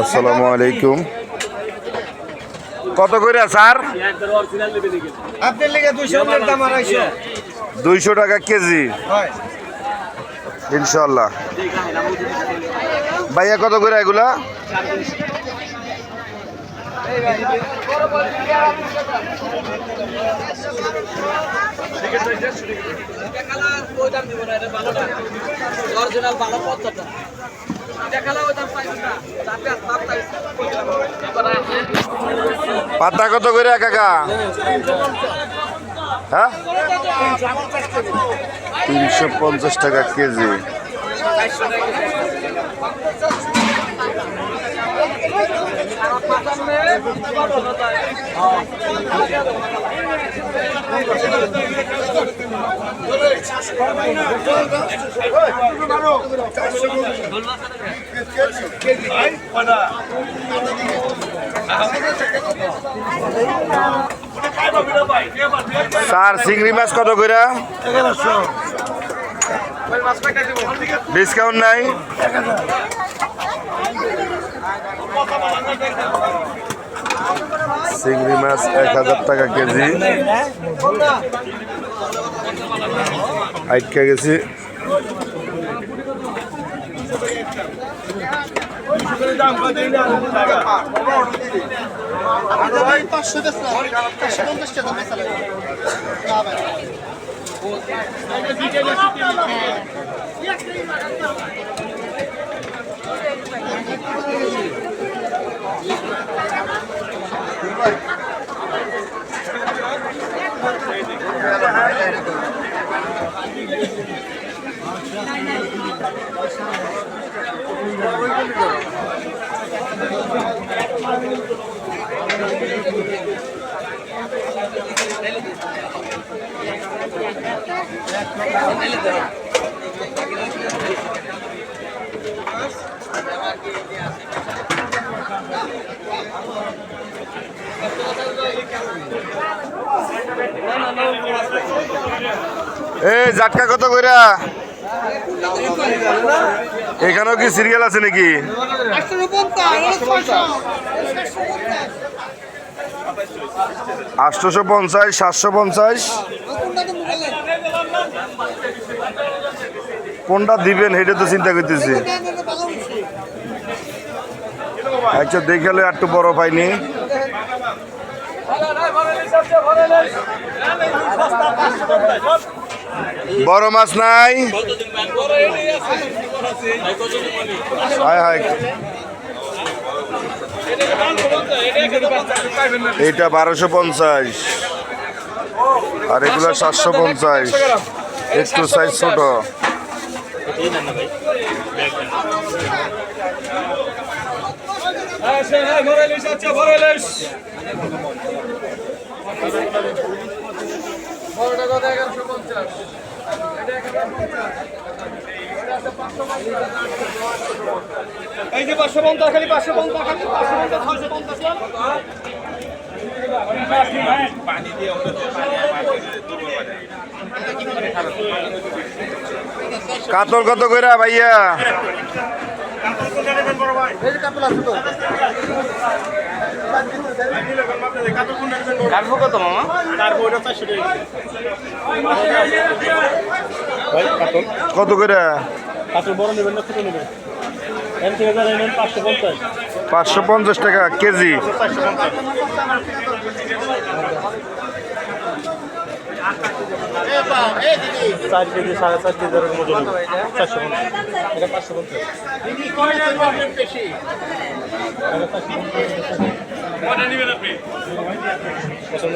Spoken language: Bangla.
আসসালামু আলাইকুম। কত করে স্যার? দুইশো টাকা কেজি। হয়। ইনশাল্লাহ ভাইয়া কত করে এগুলা? অরিজিনাল ভালো পঞ্চাশটা পাতা কত করে কাকা হ্যাঁ? তিনশো পঞ্চাশ টাকা কেজি। স্যার চিংড়ি মাছ কত করে ডিসকাউন্ট নাই? চিংড়ি মাছ এক হাজার টাকা কেজি। আটকে গেছি। এ জাটকা কত কইরা? এখানেও কি সিরিয়াল আছে নাকি? আটশোশো পঞ্চাশ, সাতশো পঞ্চাশ। কোনটা দিবেন সেটা তো চিন্তা করতেছি। আচ্ছা দেখালে একটু বড় পাইনি। বড় মাছ নাই। হায় হায়। এইটা বারোশো পঞ্চাশ। আর এগুলো সাতশো পঞ্চাশ। একটু সাইজ ছোট। এই যে পাঁচশো পঞ্চাশ খালি পাঁচশো পঞ্চাশ খালি পাঁচশো পঞ্চাশ ছয়শো পঞ্চাশ কাতল কত করে ভাইয়া কাটবো কত মামা কাটবো ওটা চারশো টাকা কত করে কাতল বড় নেবেন নেবেন এম থেকে যারা নেবেন পাঁচশো পঞ্চাশ। পাঁচশো পঞ্চাশ টাকা কেজি। চার কেজি সাড়ে চার কেজি এরকম ওজন চারশো পঞ্চাশ। এটা পাঁচশো পঞ্চাশ। পছন্দ